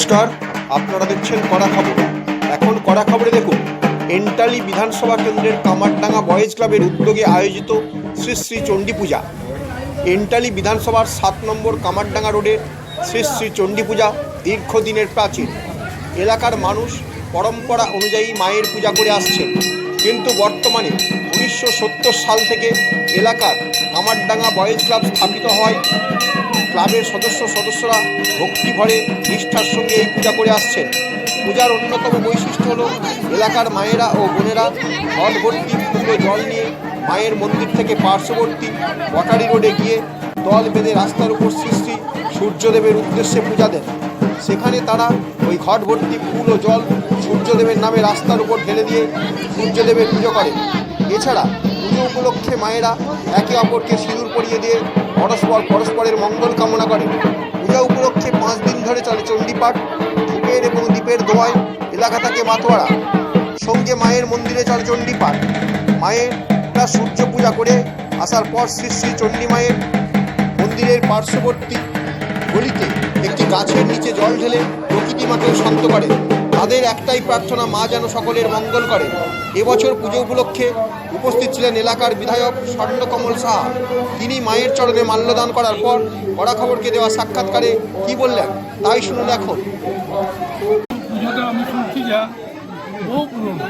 নমস্কার, আপনারা দেখছেন কড়া খবর। এখন কড়া খবরে দেখুন, এন্টালি বিধানসভা কেন্দ্রের কামারডাঙ্গা বয়েজ ক্লাবের উদ্যোগে আয়োজিত শ্রী শ্রী চণ্ডী পূজা এন্টালি বিধানসভার সাত নম্বর কামারডাঙ্গা রোডের শ্রী শ্রী চণ্ডী পূজা দীর্ঘদিনের প্রাচীন। এলাকার মানুষ পরম্পরা অনুযায়ী মায়ের পূজা করে আসছেন। কিন্তু বর্তমানে উনিশশো সত্তর সাল থেকে এলাকার কামারডাঙ্গা বয়েজ ক্লাব স্থাপিত হয় ক্লাবের সদস্য সদস্যরা ভক্তি ভরে নিষ্ঠার সঙ্গে এই পূজা করে আসছেন। পূজার অন্যতম বৈশিষ্ট্য হল এলাকার মায়েরা ও বোনেরা ঘট ভর্তি জল নিয়ে মায়ের মন্দির থেকে পার্শ্ববর্তী ওয়াটারি রোডে গিয়ে দল বেঁধে রাস্তার উপর শ্রী সূর্যদেবের উদ্দেশ্যে পূজা দেন। সেখানে তারা ওই ঘট ভর্তি ফুল ও জল সূর্যদেবের নামে রাস্তার উপর ঢেলে দিয়ে সূর্যদেবের পুজো করে এছাড়া পুজো উপলক্ষে মায়েরা একে অপরকে সিঁদুর পরিয়ে দিয়ে পরস্পর পরস্পরের মঙ্গল কামনা করে। পূজা উপলক্ষে পাঁচ দিন ধরে চলে চণ্ডীপাঠ, ধূপের এবং দ্বীপের দোয়ায় এলাকা থাকে মাতোয়ারা। সঙ্গে মায়ের মন্দিরে চলে চণ্ডীপাঠ। মায়ের তা সূর্য পূজা করে আসার পর শ্রী শ্রী চণ্ডী মায়ের মন্দিরের পার্শ্ববর্তী গলিতে একটি গাছের নিচে জল ঢেলে প্রকৃতি মাকেও শান্ত করে। তাদের একটাই প্রার্থনা, মা যেন সকলের মঙ্গল করে। এবছর পুজো উপলক্ষে উপস্থিত ছিলেন এলাকার বিধায়ক স্বর্ণকমল সাহা। তিনি মায়ের চরণে মাল্যদান করার পর কড়া খবরকে দেওয়া সাক্ষাৎকারে কি বললেন, তাই শুনুন এখন। পুজোটা আমি শুনছি যা বহু পুরনো।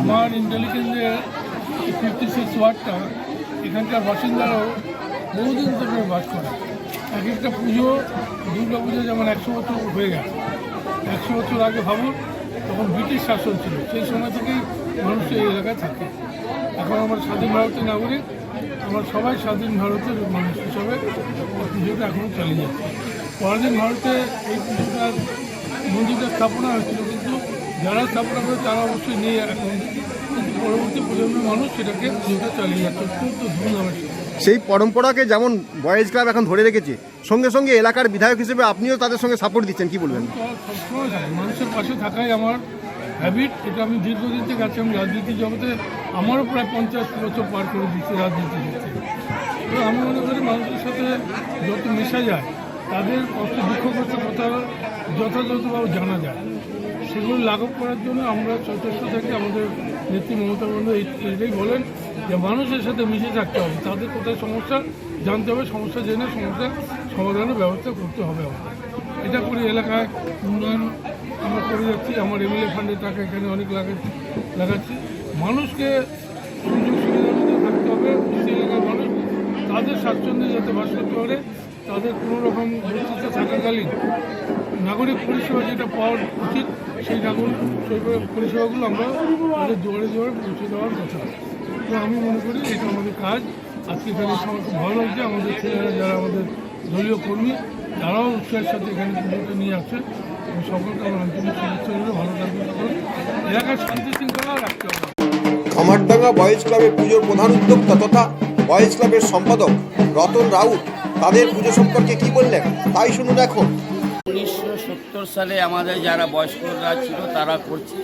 আমার ইন্টেলিজেন্সের ফিফটি সিক্স ওয়ার্ডটা, এখানকার বাসিন্দারাও বহুদিন থেকে বাস করে। এক একটা পুজো, দুর্গা পুজো যেমন একশো বছর হয়ে গেছে। একশো বছর আগে ভাবুন, তখন ব্রিটিশ শাসন ছিল। সেই সময় থেকেই মানুষ এই এলাকায় থাকে। এখন আমার স্বাধীন ভারতের নাগরিক, আমরা সবাই স্বাধীন ভারতের মানুষ হিসাবে পুজোটা এখনও চালিয়ে যাচ্ছে। পরাধীন ভারতে এই পুজোটার মন্দিরটা স্থাপনা হয়েছিল, কিন্তু যারা স্থাপনা করে তারা অবশ্যই নিয়ে এখন, কিন্তু পরবর্তী প্রজন্মের মানুষ সেটাকে পুজোটা চালিয়ে যাচ্ছে। অত্যন্ত ধুমধামের সাথে। সেই পরম্পরাকে যেমন বয়েজ ক্লাব এখন ধরে রেখেছে, সঙ্গে সঙ্গে এলাকার বিধায়ক হিসেবে আপনিও তাদের সঙ্গে সাপোর্ট দিচ্ছেন, কি বলবেন? মানুষের পাশে থাকাই আমার হ্যাবিট এটা আমি দীর্ঘদিন থেকে আছি, আমি রাজনীতি জগতে আমারও প্রায় পঞ্চাশ বছর পার করে দিচ্ছি, রাজনীতি তো আমি মনে করি মানুষের সাথে যত মেশা যায়, তাদের কষ্ট দুঃখ কষ্ট কথা যথাযথভাবে জানা যায়। সেগুলো লাঘব করার জন্য আমরা সচেষ্ট থাকি আমাদের নেত্রী মমতা বন্ধু এটাই বলেন। যে মানুষের সাথে মিশে থাকতে হবে। তাদের কোথায় সমস্যা জানতে হবে, সমস্যা জেনে সমস্যা সমাধানের ব্যবস্থা করতে হবে এটা করে এলাকায় উন্নয়ন আমরা করে যাচ্ছি। আমার এমএলএ ফান্ডের টাকা এখানে অনেক লাগাচ্ছি লাগাচ্ছি। মানুষকে সুযোগ সুবিধার মধ্যে থাকতে হবে। সেই এলাকার মানুষ তাদের স্বাচ্ছন্দ্যে যাতে বাস করতে পারে, তাদের কোনো রকম বস্তিতে থাকাকালীন নাগরিক পরিষেবা যেটা পাওয়া উচিত, সেই নাগরিক পরিষেবা- পরিষেবাগুলো আমরা তাদের দুয়ারে পৌঁছে দেওয়ার কথা। তো আমি মনে করি এটা আমাদের কাজ। আজকে এখানে সবার খুব ভালো লাগছে। আমাদের ছেলেরা যারা আমাদের দলীয় কর্মী তারাও উৎসাহের সাথে এখানে পুজোটা নিয়ে আসছে এবং সকলকে আমার আন্তরিক শুভেচ্ছা রইল ভালো থাকবে সকল। এলাকার শান্তি শৃঙ্খলা রাখতে হবে। কামারডাঙ্গা বয়েজ ক্লাবের পুজোর প্রধান উদ্যোক্তা তথা বয়েজ ক্লাবের সম্পাদক রতন রাউত তাদের পুজো সম্পর্কে কি বললেন তাই শুনুন এখন। উনিশশো সত্তর সালে আমাদের যারা বয়স্করা ছিল তারা করছে।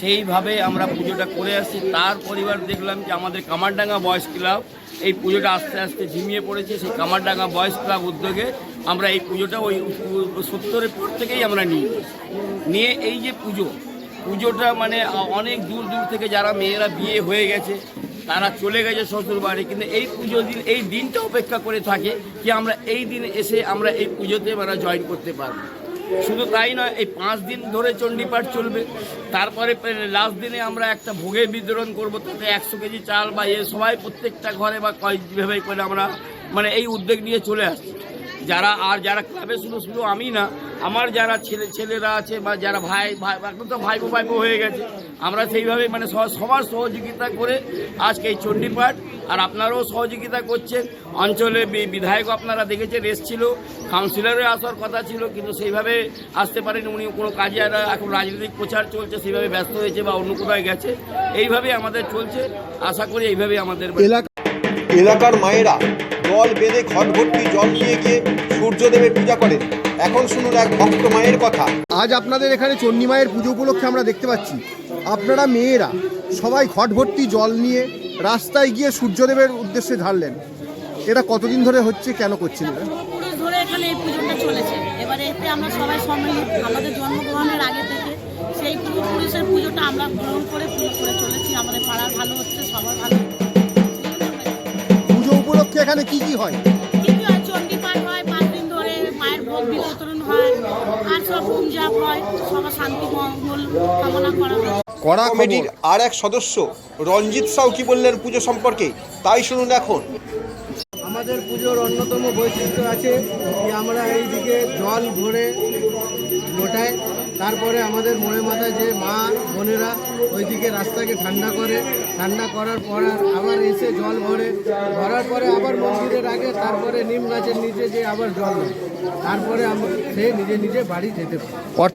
সেইভাবে আমরা পুজোটা করে আসছি। তার পরিবার দেখলাম যে আমাদের কামারডাঙ্গা বয়স ক্লাব, এই পুজোটা আস্তে আস্তে ঝিমিয়ে পড়েছে। সেই কামারডাঙ্গা বয়স ক্লাব উদ্যোগে আমরা এই পুজোটা ওই সত্তরের পর থেকেই আমরা নিই নিয়ে এই যে পুজো, পুজোটা মানে অনেক দূর দূর থেকে যারা মেয়েরা বিয়ে হয়ে গেছে, তারা চলে গেছে শ্বশুর বাড়ি কিন্তু এই পুজো দিন, এই দিনটা অপেক্ষা করে থাকে যে আমরা এই দিন এসে আমরা এই পুজোতে মানে জয়েন করতে পারব। শুধু তাই নয়, এই পাঁচ দিন ধরে চণ্ডীপাঠ চলবে। তারপরে লাস্ট দিনে আমরা একটা ভোগে বিতরণ করব, তাতে একশো কেজি চাল বা এ সবাই প্রত্যেকটা ঘরে বা কয়েকভাবে করে আমরা মানে এই উদ্যোগ নিয়ে চলে আসছি। যারা, আর যারা ক্লাবে শুধু শুধু আমি না, আমার যারা ছেলে, ছেলেরা আছে বা যারা ভাই ভাই, এখন তো ভাইপো ভাইপো হয়ে গেছে, আমরা সেইভাবে মানে সবার সহযোগিতা করে আজকে এই চণ্ডীপাঠ আর আপনারাও সহযোগিতা করছেন। অঞ্চলে বি- বিধায়ক আপনারা দেখেছেন এসছিল। কাউন্সিলরের আসার কথা ছিল কিন্তু সেইভাবে আসতে পারেন। উনি কোনো কাজে আর এখন রাজনৈতিক প্রচার চলছে সেইভাবে ব্যস্ত হয়েছে বা অন্য কোথায় গেছে। এইভাবে আমাদের চলছে। আশা করি এইভাবে আমাদের এলাকা এলাকার মায়েরা দল বেঁধে ঘট ভর্তি জল নিয়ে গিয়ে সূর্যদেবের পূজা করেন। এখন শুনুন এক ভক্ত মায়ের কথা। আজ আপনাদের এখানে চণ্ডী মায়ের পুজো উপলক্ষে আমরা দেখতে পাচ্ছি। আপনারা মেয়েরা সবাই ঘট ভর্তি জল নিয়ে রাস্তায় গিয়ে সূর্যদেবের উদ্দেশ্যে ঢাললেন এটা কতদিন ধরে হচ্ছে কেন করছেন ধরে এখানে এই পুজোটা চলেছে। এবারে এতে আমরা সবাই সম্মিলিত। আমাদের জন্মগ্রহণের আগে থেকে সেই পূর্বপুরুষের পুজোটা আমরা গ্রহণ করে পুজো করে চলেছি। আমাদের পাড়ার ভালো হচ্ছে সবার ভালো পুজো উপলক্ষে এখানে কি কি হয়? আর চণ্ডী পাঠ হয় পাঁচ দিন ধরে মায়ের ভোগ বিতরণ হয় আর সব পূজা হয়। সবার শান্তি মঙ্গল কামনা করা হয়। কড়া কমিটির আর এক সদস্য রঞ্জিত সাউ কি বললেন পুজো সম্পর্কে? তাই শুনুন এখন। আমাদের পুজোর অন্যতম বৈশিষ্ট্য আছে যে আমরা এইদিকে জল ভরে লোটায় তারপরে আমাদের মোড়ে মাথায় যে মা বোনেরা ওইদিকে রাস্তাকে ঠান্ডা করে ঠান্ডা করার পর আর আবার এসে জল ভরে ভরার পরে আবার মন্দিরের আগে তারপরে নিম গাছের নিচে যে আবার জল তারপরে আমরা সে নিজে নিজে বাড়ি যেতে পারে।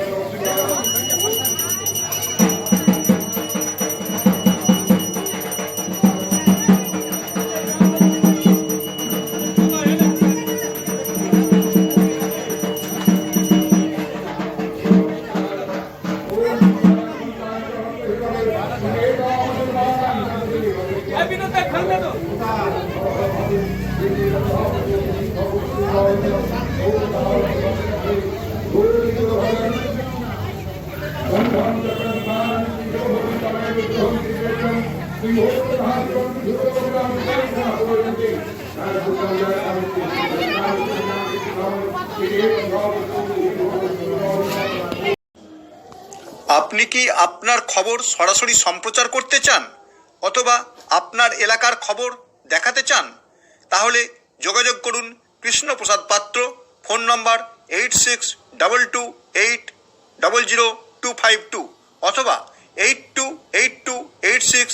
আপনি কি আপনার খবর সরাসরি সম্প্রচার করতে চান অথবা আপনার এলাকার খবর দেখাতে চান? তাহলে যোগাযোগ করুন Krishnaprasad Patra, phone number eight six double two eight double zero two five two অথবা eight two eight two eight six